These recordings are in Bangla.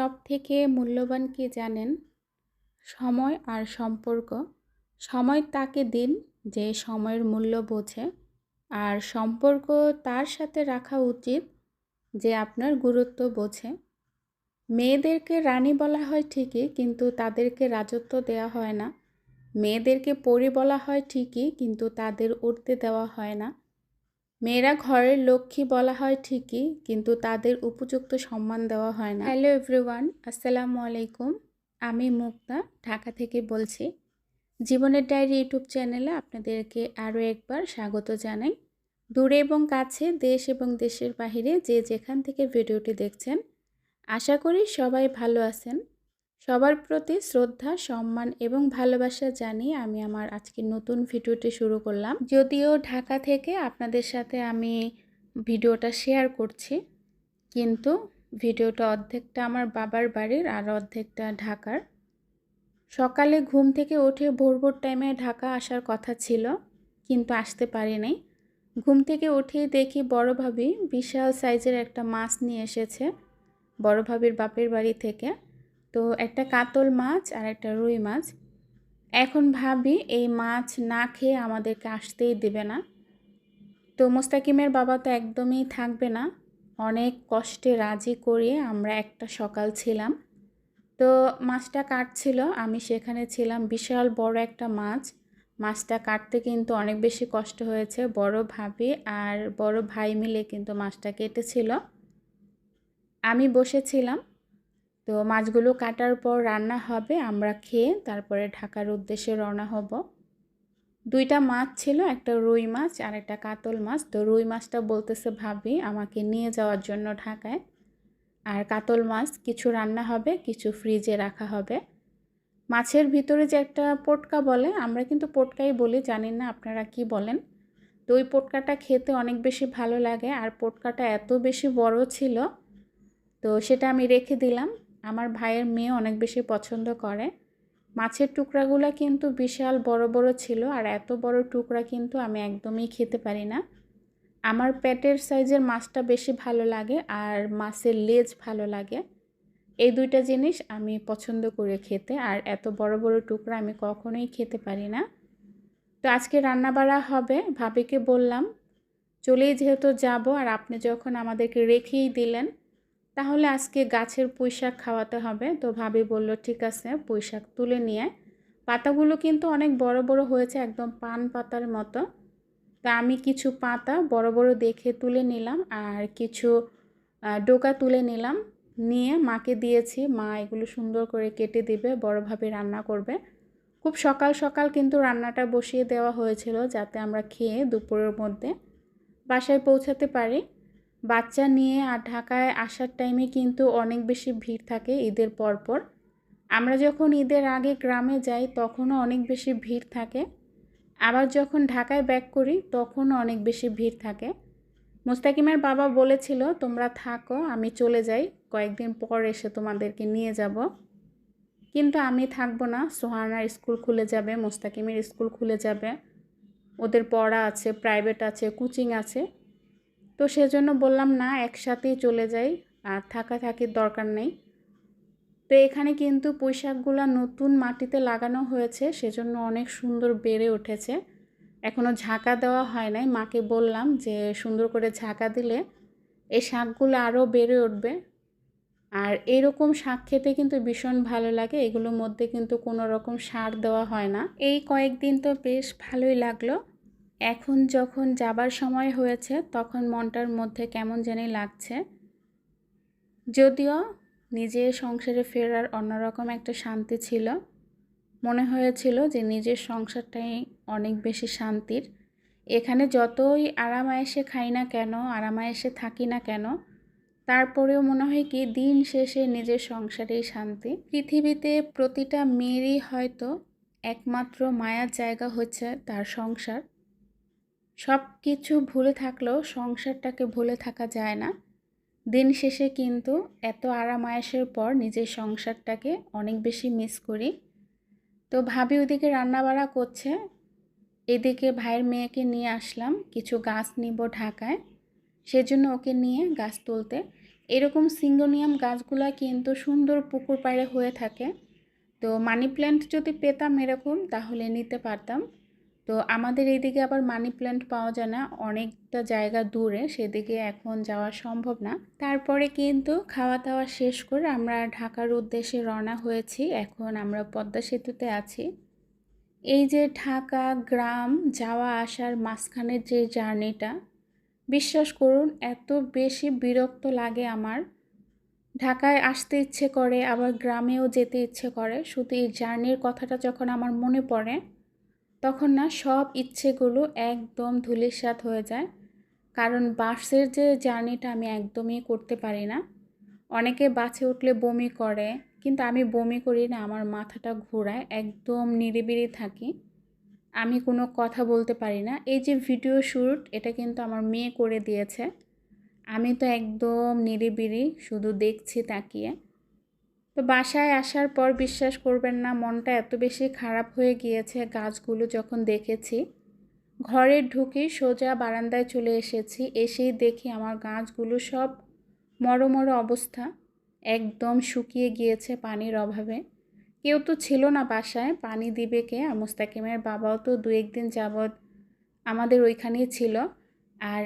সব থেকে মূল্যবান কি জানেন? সময় আর সম্পর্ক। সময় তাকে দিন যে সময়ের মূল্য বোঝে আর সম্পর্ক তার সাথে রাখা উচিত যে আপনার গুরুত্ব বোঝে। মেয়েদেরকে রানী বলা হয় ঠিকই কিন্তু তাদেরকে রাজত্ব দেওয়া হয় না। মেয়েদেরকে পরি বলা হয় ঠিকই কিন্তু তাদের উঠতে দেওয়া হয় না। মেয়েরা ঘরের লক্ষ্মী বলা হয় ঠিকই, কিন্তু তাদের উপযুক্ত সম্মান দেওয়া হয় না। হ্যালো এভরিওয়ান আসসালামু আলাইকুম। আমি মুক্তা, ঢাকা থেকে বলছি। জীবনের ডায়েরি ইউটিউব চ্যানেলে আপনাদেরকে আরও একবার স্বাগত জানাই। দূরে এবং কাছে, দেশ এবং দেশের বাহিরে যে যেখান থেকে ভিডিওটি দেখছেন, আশা করি সবাই ভালো আছেন। সবার প্রতি শ্রদ্ধা, সম্মান এবং ভালোবাসা জানিয়ে আমি আমার আজকের নতুন ভিডিওটি শুরু করলাম। যদিও ঢাকা থেকে আপনাদের সাথে আমি ভিডিওটা শেয়ার করছি, কিন্তু ভিডিওটা অর্ধেকটা আমার বাবার বাড়ির আর অর্ধেকটা ঢাকার। সকালে ঘুম থেকে উঠে ভোর ভোর টাইমে ঢাকা আসার কথা ছিল, কিন্তু আসতে পারিনি। ঘুম থেকে উঠেই দেখি বড় ভাবি বিশাল সাইজের একটা মাছ নিয়ে এসেছে, বড় ভাবির বাপের বাড়ি থেকে। তো একটা কাতল মাছ আর একটা রুই মাছ। এখন ভাবি এই মাছ না খেয়ে আমাদেরকে আসতেই দেবে না। তো মোস্তাকিমের বাবা তো একদমই থাকবে না। অনেক কষ্টে রাজি করিয়ে আমরা একটা সকাল ছিলাম। তো মাছটা কাটছিল, আমি সেখানে ছিলাম। বিশাল বড় একটা মাছ। মাছটা কাটতে কিন্তু অনেক বেশি কষ্ট হয়েছে। বড় ভাবি আর বড় ভাই মিলে কিন্তু মাছটা কেটেছিল। আমি বসেছিলাম। তো মাছগুলো কাটার পর রান্না হবে, আমরা খেয়ে তারপরে ঢাকার উদ্দেশ্যে রওনা হব। দুইটা মাছ ছিল, একটা রুই মাছ আর একটা কাতল মাছ। তো রুই মাছটা বলতেছে, ভাবি, আমাকে নিয়ে যাওয়ার জন্য ঢাকায়। আর কাতল মাছ, কিছু রান্না হবে, কিছু ফ্রিজে রাখা হবে। মাছের ভিতরে যে একটা পটকা বলে, আমরা কিন্তু পটকাই বলি, জানি না আপনারা কি বলেন। তো ওই পটকাটা খেতে অনেক বেশি ভালো লাগে, আর পটকাটা এত বেশি বড় ছিল, তো সেটা আমি রেখে দিলাম। আমার ভাইয়ের মেয়ে অনেক বেশি পছন্দ করে। মাছের টুকরাগুলো কিন্তু বিশাল বড় বড় ছিল আর এত বড় টুকরা কিন্তু আমি একদমই খেতে পারি না। আমার পেটের সাইজের মাছটা বেশি ভালো লাগে আর মাছের লেজ ভালো লাগে। এই দুইটা জিনিস আমি পছন্দ করে খেতে আর এত বড় বড় টুকরা আমি কখনোই খেতে পারি না। তো আজকে রান্না বাড়া হবে, ভাবিকে বললাম, চলেই যেহেতু যাব আর আপনি যখন আমাদেরকে রেখেই দিলেন তাহলে আজকে গাছের পুঁইশাক খাওয়াতে হবে। তো ভাবি বলল, ঠিক আছে, পুঁইশাক তুলে নিয়ে পাতাগুলো কিন্তু অনেক বড় বড় হয়েছে, একদম পান পাতার মতো। তা আমি কিছু পাতা বড় বড় দেখে তুলে নিলাম আর কিছু ডোকা তুলে নিলাম। নিয়ে মাকে দিয়েছি, মা এগুলো সুন্দর করে কেটে দিবে বড়োভাবে রান্না করবে। খুব সকাল সকাল কিন্তু রান্নাটা বসিয়ে দেওয়া হয়েছিল যাতে আমরা খেয়ে দুপুরের মধ্যে বাসায় পৌঁছাতে পারি। বাচ্চা নিয়ে আর ঢাকায় আসার টাইমে কিন্তু অনেক বেশি ভিড় থাকে ঈদের পরপর। আমরা যখন ঈদের আগে গ্রামে যাই, তখনও অনেক বেশি ভিড় থাকে। আবার যখন ঢাকায় ব্যাক করি, তখনও অনেক বেশি ভিড় থাকে। মুস্তাকিমের বাবা বলেছিল, তোমরা থাকো, আমি চলে যাই। কয়েকদিন পর এসে তোমাদেরকে নিয়ে যাব। কিন্তু আমি থাকব না। সোহানার স্কুল খুলে যাবে, মোস্তাকিমের স্কুল খুলে যাবে। ওদের পড়া আছে প্রাইভেট আছে কোচিং আছে। তো সেজন্য বললাম, না, একসাথেই চলে যাই, আর থাকা থাকির দরকার নেই। তো এখানে কিন্তু পুঁইশাকগুলো নতুন মাটিতে লাগানো হয়েছে, সেজন্য অনেক সুন্দর বেড়ে উঠেছে। এখনও ঝাঁকা দেওয়া হয় নাই। মাকে বললাম যে, সুন্দর করে ঝাঁকা দিলে এই শাকগুলো আরও বেড়ে উঠবে। আর এরকম শাক খেতে কিন্তু ভীষণ ভালো লাগে, এগুলোর মধ্যে কিন্তু কোনো রকম সার দেওয়া হয় না। এই কয়েকদিন তো বেশ ভালোই লাগল। এখন যখন যাবার সময় হয়েছে, তখন মনটার মধ্যে কেমন জানি লাগছে। যদিও নিজের সংসারে ফেরার অন্যরকম একটা শান্তি ছিল। মনে হয়েছিল যে নিজের সংসারটাই অনেক বেশি শান্তির। এখানে যতই আরামায়েসে খাই না কেন আরামায়েসে থাকি না কেন, তারপরেও মনে হয় কি, দিন শেষে নিজের সংসারেই শান্তি। পৃথিবীতে প্রতিটা মেয়েরই হয়তো একমাত্র মায়ার জায়গা হচ্ছে তার সংসার। সব কিছু ভুলে থাকলেও সংসারটাকে ভুলে থাকা যায় না। দিন শেষে কিন্তু এত আরামায়াসের পর নিজের সংসারটাকে অনেক বেশি মিস করি। তো ভাবি ওদিকে রান্নাবাড়া করছে। এদিকে ভাইয়ের মেয়েকে নিয়ে আসলাম, কিছু গাছ নিব ঢাকায়। সেজন্য ওকে নিয়ে গাছ তুলতে। এরকম সিঙ্গোনিয়াম গাছগুলা কিন্তু সুন্দর পুকুর পাড়ে হয়ে থাকে। তো মানি প্ল্যান্ট যদি পেতাম এরকম, তাহলে নিতে পারতাম। তো আমাদের এইদিকে আবার মানি প্ল্যান্ট পাওয়া যায় না, অনেকটা জায়গা দূরে, সেদিকে এখন যাওয়া সম্ভব না। তারপরে কিন্তু খাওয়া দাওয়া শেষ করে আমরা ঢাকার উদ্দেশ্যে রওনা হয়েছি, এখন আমরা পদ্মা সেতুতে আছি। এই যে ঢাকা গ্রাম যাওয়া আসার মাঝখানের যে জার্নিটা, বিশ্বাস করুন, এত বেশি বিরক্ত লাগে আমার। ঢাকায় আসতে ইচ্ছে করে, আবার গ্রামেও যেতে ইচ্ছে করে, শুধু এই জার্নির কথাটা যখন আমার মনে পড়ে তখন না সব ইচ্ছেগুলো একদম ধুলিস্বাদ হয়ে যায়। কারণ বাসের যে জার্নিটা আমি একদমই করতে পারি না। অনেকে বাসে উঠলে বমি করে, কিন্তু আমি বমি করি না, আমার মাথাটা ঘোরায়, একদম নিরিবিলি থাকি। আমি কোনো কথা বলতে পারি না। এই যে ভিডিও শ্যুট এটা কিন্তু আমার মেয়ে করে দিয়েছে। আমি তো একদম নিরিবিলি, শুধু দেখছি, তাকিয়ে। তো বাসায় আসার পর বিশ্বাস করবেন না, মনটা এত বেশি খারাপ হয়ে গিয়েছে গাছগুলো যখন দেখেছি। ঘরে ঢুকে সোজা বারান্দায় চলে এসেছি, এসেই দেখি আমার গাছগুলো সব মরো মরো অবস্থা, একদম শুকিয়ে গিয়েছে পানির অভাবে। কেউ তো ছিল না বাসায়, পানি দিবে কে? আর মুস্তাকিমের বাবাও তো দু একদিন যাবৎ আমাদের ওইখানেই ছিল। আর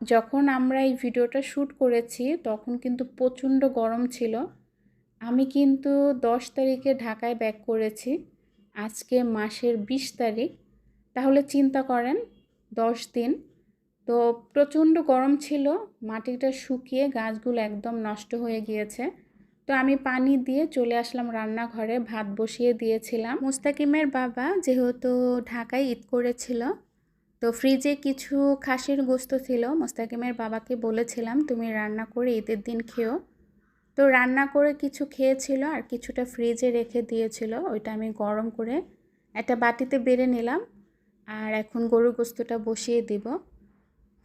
যখন আমরা এই ভিডিওটা শ্যুট করেছি, তখন কিন্তু প্রচণ্ড গরম ছিল। আমি কিন্তু দশ তারিখে ঢাকায় ব্যাক করেছি। আজকে মাসের বিশ তারিখ। তাহলে চিন্তা করেন, দশ দিন। তো প্রচণ্ড গরম ছিল, মাটিটা শুকিয়ে গাছগুলো একদম নষ্ট হয়ে গিয়েছে। তো আমি পানি দিয়ে চলে আসলাম রান্নাঘরে, ভাত বসিয়ে দিয়েছিলাম। মুস্তাকিমের বাবা যেহেতু ঢাকায় ঈদ করেছিল, তো ফ্রিজে কিছু খাসির গোস্ত ছিল। মুস্তাকিমের বাবাকে বলেছিলাম, তুমি রান্না করে ঈদের দিন খেও। তো রান্না করে কিছু খেয়েছিল আর কিছুটা ফ্রিজে রেখে দিয়েছিল, ওইটা আমি গরম করে একটা বাটিতে বেড়ে নিলাম আর এখন গরু গোস্তটা বসিয়ে দিব।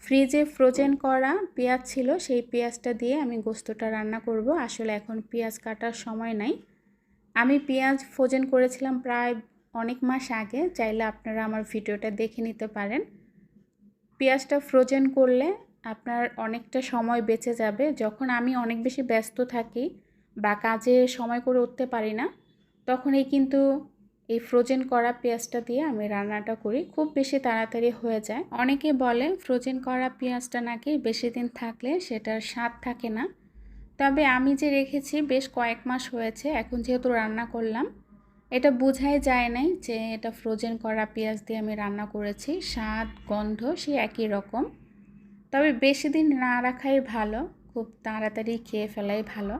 ফ্রিজে ফ্রোজেন করা পেঁয়াজ ছিল, সেই পেঁয়াজটা দিয়ে আমি গোস্তটা রান্না করব। আসলে এখন পেঁয়াজ কাটার সময় নাই। আমি পেঁয়াজ ফ্রোজেন করেছিলাম প্রায় অনেক মাস আগে, চাইলে আপনারা আমার ভিডিওটা দেখে নিতে পারেন। পেঁয়াজটা ফ্রোজেন করলে আপনার অনেকটা সময় বেঁচে যাবে। যখন আমি অনেক বেশি ব্যস্ত থাকি বা কাজে সময় করে উঠতে পারি না তখন এই কিন্তু এই ফ্রোজেন করা পেঁয়াজটা দিয়ে আমি রান্নাটা করি। খুব বেশি তাড়াতাড়ি হয়ে যায়। অনেকে বলে ফ্রোজেন করা পেঁয়াজটা নাকি বেশি দিন থাকলে সেটার স্বাদ থাকে না। তবে আমি যে রেখেছি বেশ কয়েক মাস হয়েছে, এখন যেহেতু রান্না করলাম, এটা বোঝাই যায় নাই যে এটা ফ্রোজেন করা পেঁয়াজ দিয়ে আমি রান্না করেছি। স্বাদ, গন্ধ সে একই রকম। তবে বেশি দিন না রাখাই ভালো, খুব তাড়াতাড়ি খেয়ে ফেলাই ভালো।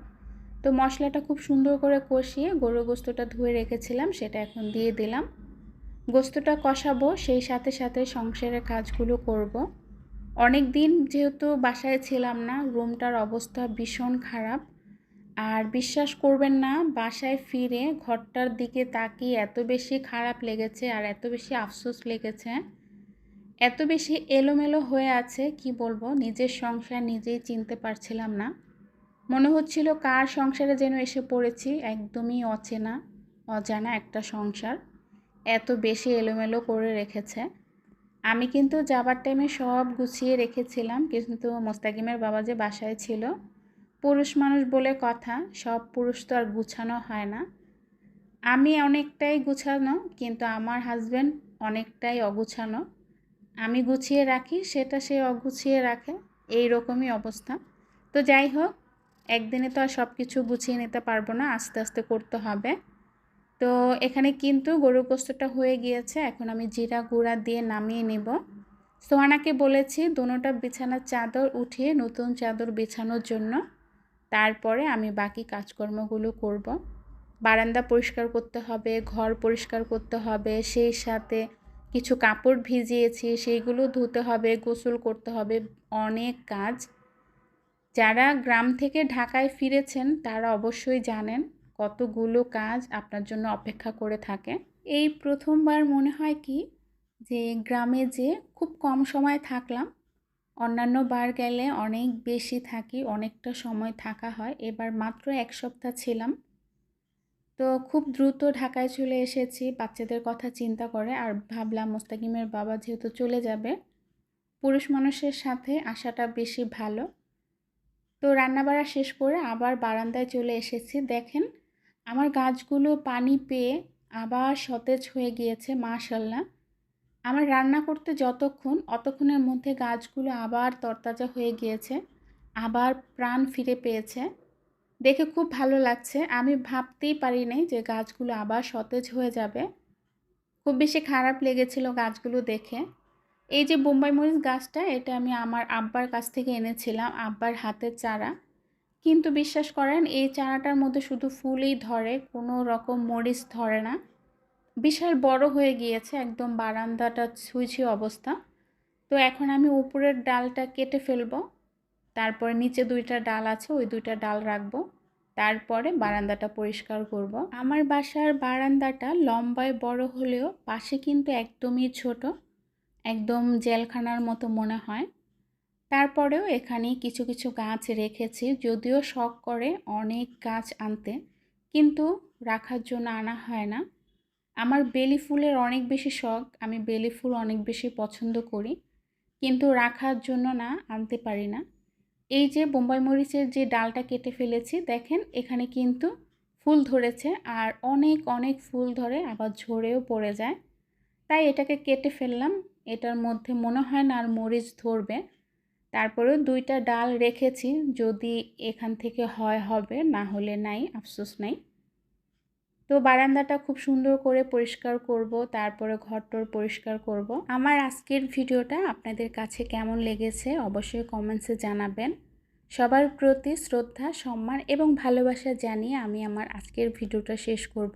তো মশলাটা খুব সুন্দর করে কষিয়ে গরু গোস্তটা ধুয়ে রেখেছিলাম, সেটা এখন দিয়ে দিলাম। গোস্তটা কষাবো, সেই সাথে সাথে সংসারের কাজগুলো করব। অনেক দিন যেহেতু বাসায় ছিলাম না, রুমটার অবস্থা ভীষণ খারাপ। আর বিশ্বাস করবেন না, বাসায় ফিরে ঘরটার দিকে তাকিয়ে এত বেশি খারাপ লেগেছে আর এত বেশি আফসোস লেগেছে। এত বেশি এলোমেলো হয়ে আছে, কি বলব? নিজের সংসার নিজেই চিনতে পারছিলাম না। মনে হচ্ছিল কার সংসারে যেন এসে পড়েছি, একদমই অচেনা, অজানা একটা সংসার। এত বেশি এলোমেলো করে রেখেছে। আমি কিন্তু যাবার টাইমে সব গুছিয়ে রেখেছিলাম, কিন্তু মোস্তাকিমের বাবা যে বাসায় ছিল, পুরুষ মানুষ বলে কথা, সব পুরুষ তো আর গুছানো হয় না। আমি অনেকটাই গুছানো, কিন্তু আমার হাজব্যান্ড অনেকটাই অগুছানো। আমি গুছিয়ে রাখি, সেটা সে অগুছিয়ে রাখে। এই রকমই অবস্থা। তো যাই হোক, একদিনে তো আর সব কিছু গুছিয়ে নিতে পারব না, আস্তে আস্তে করতে হবে। তো এখানে কিন্তু গরু গোস্তটা হয়ে গিয়েছে, এখন আমি জিরা গুঁড়া দিয়ে নামিয়ে নেব। সোহানাকে বলেছি দুটোটা বিছানার চাদর উঠিয়ে নতুন চাদর বিছানোর জন্য। তারপরে আমি বাকি কাজকর্মগুলো করব। বারান্দা পরিষ্কার করতে হবে, ঘর পরিষ্কার করতে হবে, সেই সাথে কিছু কাপড় ভিজিয়েছি সেইগুলো ধুতে হবে, গোসল করতে হবে, অনেক কাজ। যারা গ্রাম থেকে ঢাকায় ফিরেছেন, তারা অবশ্যই জানেন কতগুলো কাজ আপনার জন্য অপেক্ষা করে থাকে। এই প্রথমবার মনে হয় কি, যে গ্রামে যে খুব কম সময় থাকলাম, অন্যান্য বার গেলে অনেক বেশি থাকি, অনেকটা সময় থাকা হয়। এবার মাত্র এক সপ্তাহ ছিলাম তো খুব দ্রুত ঢাকায় চলে এসেছি। বাচ্চাদের কথা চিন্তা করে, আর ভাবলাম মোস্তাকিমের বাবা যেহেতু চলে যাবে, পুরুষ মানুষের সাথে আসাটা বেশি ভালো। তো রান্নাবাড়া শেষ করে আবার বারান্দায় চলে এসেছি। দেখেন, আমার গাছগুলো পানি পেয়ে আবার সতেজ হয়ে গিয়েছে, মাশাল্লাহ। আমার রান্না করতে যতক্ষণ, অতক্ষণের মধ্যে গাছগুলো আবার তরতাজা হয়ে গিয়েছে, আবার প্রাণ ফিরে পেয়েছে। দেখে খুব ভালো লাগছে। আমি ভাবতেই পারি নাই যে গাছগুলো আবার সতেজ হয়ে যাবে। খুব বেশি খারাপ লেগেছিল গাছগুলো দেখে। এই যে বোম্বাই মরিচ গাছটা, এটা আমি আমার আব্বার কাছ থেকে এনেছিলাম, আব্বার হাতের চারা। কিন্তু বিশ্বাস করেন, এই চারাটার মধ্যে শুধু ফুলই ধরে, কোনো রকম মরিচ ধরে না। বিশাল বড় হয়ে গিয়েছে, একদম বারান্দাটা ছুঁইছি অবস্থা। তো এখন আমি উপরের ডালটা কেটে ফেলব। তারপরে নিচে দুইটা ডাল আছে, ওই দুইটা ডাল রাখব। তারপরে বারান্দাটা পরিষ্কার করব। আমার বাসার বারান্দাটা লম্বায় বড় হলেও পাশে কিন্তু একদমই ছোট, একদম জেলখানার মতো মনে হয়। তারপরেও এখানে কিছু কিছু গাছ রেখেছি, যদিও শখ করে অনেক গাছ আনতে, কিন্তু রাখার জন্য আনা হয় না। আমার বেলি ফুলের অনেক বেশি শখ, আমি বেলি ফুল অনেক বেশি পছন্দ করি, কিন্তু রাখার জন্য না, আনতে পারি না। এই যে বোম্বাই মরিচের যে ডালটা কেটে ফেলেছি, দেখেন এখানে কিন্তু ফুল ধরেছে আর অনেক অনেক ফুল ধরে আবার ঝরেও পড়ে যায়। তাই এটাকে কেটে ফেললাম। এটার মধ্যে মনে হয় না আর মরিচ ধরবে। তারপরেও দুইটা ডাল রেখেছি। যদি এখান থেকে হয়, হবে, না হলে নাই, আফসোস নাই। তো বারান্দাটা খুব সুন্দর করে পরিষ্কার করব, তারপরে ঘরটর পরিষ্কার করব। আমার আজকের ভিডিওটা আপনাদের কাছে কেমন লেগেছে অবশ্যই কমেন্টসে জানাবেন। সবার প্রতি শ্রদ্ধা, সম্মান এবং ভালোবাসা জানিয়ে আমি আমার আজকের ভিডিওটা শেষ করব।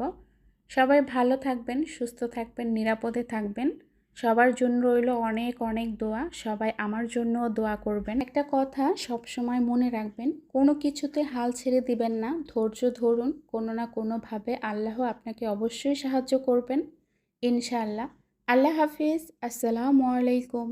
সবাই ভালো থাকবেন, সুস্থ থাকবেন, নিরাপদে থাকবেন। সবার জন্য রইল অনেক অনেক দোয়া। সবাই আমার জন্যও দোয়া করবেন। একটা কথা সব সময় মনে রাখবেন, কোনো কিছুতে হাল ছেড়ে দিবেন না। ধৈর্য ধরুন, কোনো না কোনোভাবে আল্লাহ আপনাকে অবশ্যই সাহায্য করবেন, ইনশাআল্লাহ। আল্লাহ হাফিজ, আসসালামু আলাইকুম।